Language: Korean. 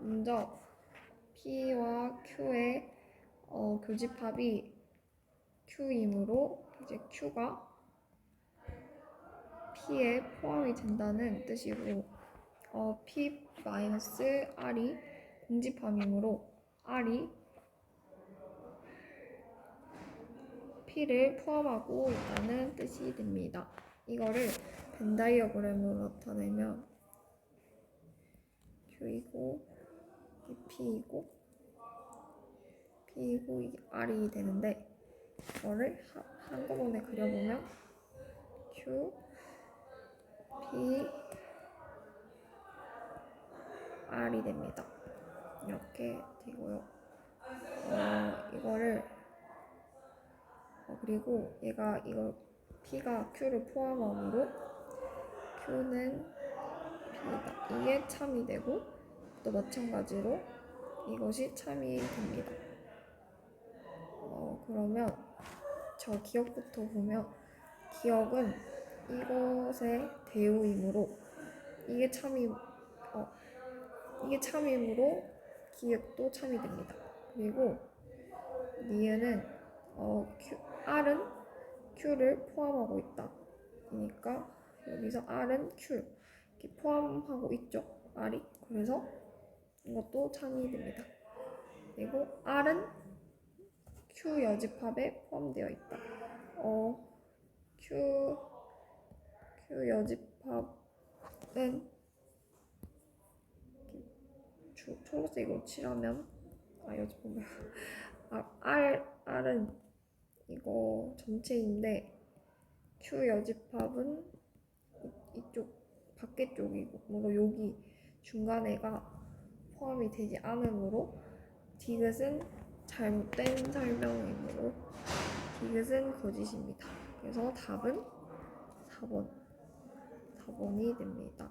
먼저 P와 Q의 어, 교집합이 Q이므로 이제 Q가 P에 포함이 된다는 뜻이고 어, P-R이 공집합이므로 R이 P를 포함하고 있다는 뜻이 됩니다. 이거를 벤 다이어그램으로 나타내면 Q이고 이 P이고 P이고 이 R이 되는데 이거를 하- 한꺼번에 그려보면 Q P R이 됩니다. 이렇게 되고요. 어, 이거를 어, 그리고 얘가 이거 P가 Q를 포함하므로 Q는 P다. 이게 참이 되고 또 마찬가지로 이것이 참이 됩니다. 어, 그러면 저 기억부터 보면 기억은 이것의 대우이므로 이게 참이 어, 이게 참이므로 기억도 참이 됩니다. 그리고 니은은 어, Q, R은 Q를 포함하고 있다. 그러니까 여기서 R은 Q 이렇게 포함하고 있죠. R이 그래서 이것도 참이 됩니다. 그리고 R은 Q 여집합에 포함되어 있다. 어, Q Q 여집합은 주- 초록색으로 칠하면 아 여집합 아 R R은 이거 전체인데 Q 여집합은 이- 이쪽 밖에 쪽이고 뭐로 여기 중간에가 포함이 되지 않으므로 디귿은 잘못된 설명이므로 디귿은 거짓입니다. 그래서 답은 4번 4번이 됩니다.